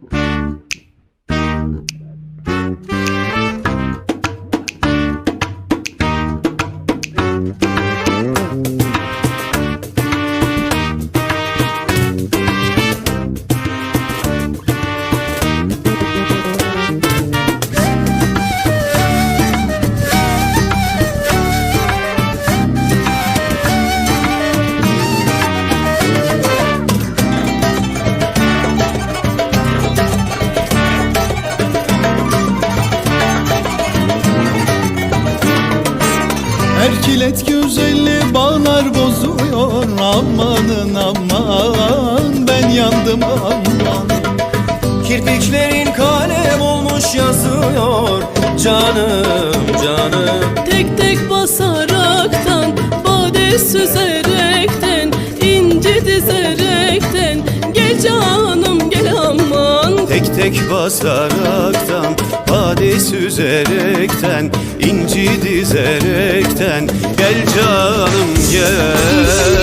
Música Erkilet güzelli bağlar bozuyor. Amanın aman ben yandım aman. Kirpiklerin kalem olmuş yazıyor. Canım canım. Tek tek basaraktan, bade süzerekten, inci dizerekten. Gel canım gel aman. Tek tek basaraktan Bade süzerekten inci dizerekten Gel canım gel